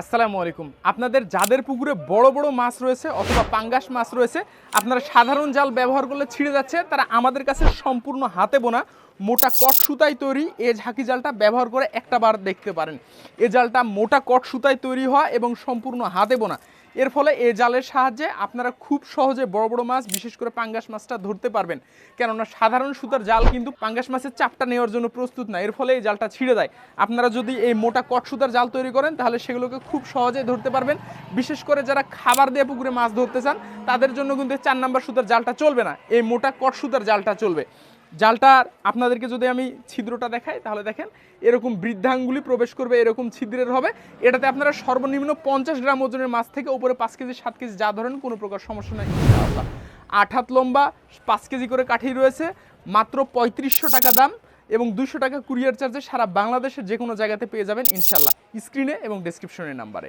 আসসালামু আলাইকুম। আপনাদের যাদের পুকুরে বড় বড় মাছ রয়েছে অথবা পাঙ্গাস মাছ রয়েছে, আপনারা সাধারণ জাল ব্যবহার করলে ছিঁড়ে যাচ্ছে, তারা আমাদের কাছে সম্পূর্ণ হাতে বোনা। মোটা কট সুতায় তৈরি। এই ঝাঁকি জালটা ব্যবহার করে একটা বার দেখতে পারেন। এ জালটা মোটা কট সুতায় তৈরি হওয়া এবং সম্পূর্ণ হাতে বোনা। এর ফলে এই জালের সাহায্যে আপনারা খুব সহজে বড় বড় মাছ, বিশেষ করে পাঙ্গাস মাছটা ধরতে পারবেন। কেননা সাধারণ সুতার জাল কিন্তু পাঙ্গাস মাছের চাপটা নেওয়ার জন্য প্রস্তুত না। এর ফলে এই জালটা ছিঁড়ে দেয় আপনারা যদি এই মোটা কট সুতার জাল তৈরি করেন, তাহলে সেগুলোকে খুব সহজে ধরতে পারবেন। বিশেষ করে যারা খাবার দিয়ে পুকুরে মাছ ধরতে চান, তাদের জন্য কিন্তু চার নাম্বার সুতার জালটা চলবে না। এই মোটা কট সুতার জালটা চলবে। জালটার আপনাদেরকে যদি আমি ছিদ্রটা দেখাই, তাহলে দেখেন এরকম বৃদ্ধাঙ্গুলি প্রবেশ করবে, এরকম ছিদ্রের হবে। এটাতে আপনারা সর্বনিম্ন পঞ্চাশ গ্রাম ওজনের মাছ থেকে উপরে পাঁচ কেজি, সাত কেজি যা ধরেন, কোনো প্রকার সমস্যা নেই, ইনশাআল্লাহ। আট হাত লম্বা, পাঁচ কেজি করে কাঠি রয়েছে, মাত্র পঁয়ত্রিশশো টাকা দাম এবং দুশো টাকা কুরিয়ার চার্জে সারা বাংলাদেশের যে কোনো জায়গাতে পেয়ে যাবেন ইনশাল্লাহ স্ক্রিনে এবং ডেসক্রিপশনের নাম্বারে।